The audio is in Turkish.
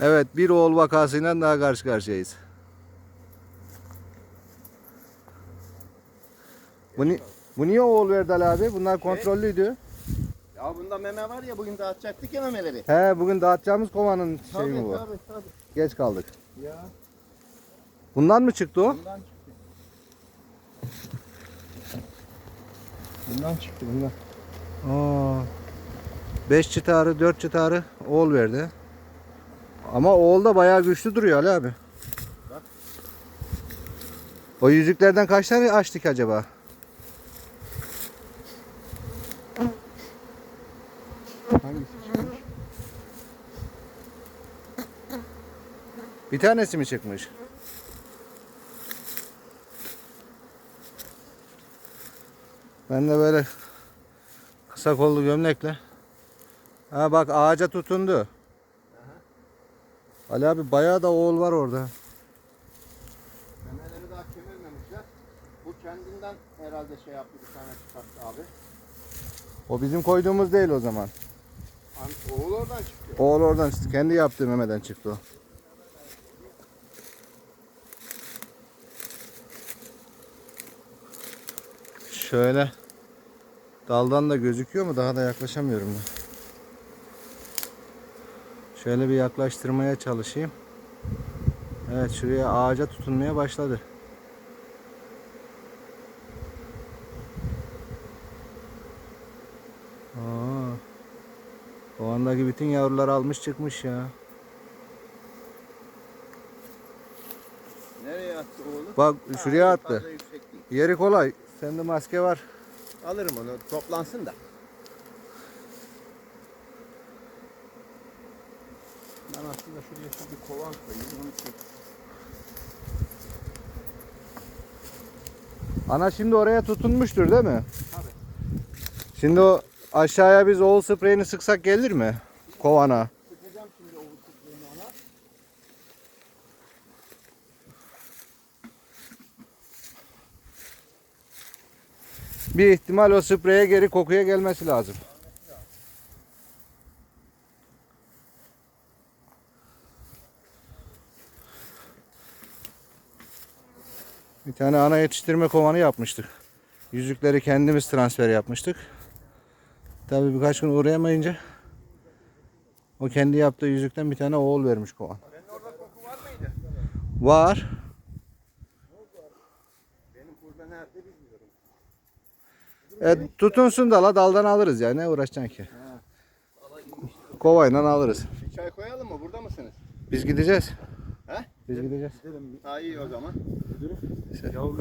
Evet bir oğul vakasıyla daha karşı karşıyayız. Bu, ni bu niye oğul verdi Ali abi? Bunlar kontrollüydü. Ya bunda meme var ya bugün dağıtacaktık ya memeleri. He bugün dağıtacağımız kovanın şeyi mi bu? tabii tabii. Geç kaldık. Ya Bundan mı çıktı o? bundan çıktı. Bundan çıktı bundan. Aa. 5 çıtarı, 4 çıtarı oğul verdi. Ama oğul da bayağı güçlü duruyor Ali abi. Bak. O yüzüklerden kaç tane açtık acaba? Bir tanesi mi çıkmış? Ben de böyle kısa kollu gömlekle. Ha bak ağaca tutundu. Ali abi bayağı da oğul var orada. Memeleri daha kemirmemişler. Bu kendinden herhalde şey yaptı bir tane çıkarttı abi. O bizim koyduğumuz değil o zaman. An- Oğul oradan çıktı. Oğul oradan çıktı. Kendi yaptığı memeden çıktı o. Şöyle daldan da gözüküyor mu? Daha da yaklaşamıyorum ben. Şöyle bir yaklaştırmaya çalışayım. Evet şuraya ağaca tutunmaya başladı. Aa. Kovandaki bütün yavrular almış çıkmış ya. Nereye attı oğlu? Bak şuraya attı. Yeri kolay. Sende maske var. Alırım onu toplansın da. Ben aslında şuraya şu bir kovan koyayım onu çek. Ana şimdi oraya tutunmuştur değil mi? Tabii. Şimdi o aşağıya biz oğul spreyini sıksak gelir mi? Kovana. Sıkacağım şimdi oğul kutularını ona. Bir ihtimal o spreye geri kokuya gelmesi lazım. Bir tane ana yetiştirme kovanı yapmıştık. Yüzükleri kendimiz transfer yapmıştık. Tabii birkaç gün uğrayamayınca o kendi yaptığı yüzükten bir tane oğul vermiş kovan. Senin orada koku var mıydı? Var. Benim burada nerede bilmiyorum. E, tutunsun da la daldan alırız ya. Ne uğraşacaksın ki? Kovayla alırız. Bir çay koyalım mı? Burada mısınız? Biz gideceğiz. Biz gideceğiz. Ha iyi o zaman. Yavrular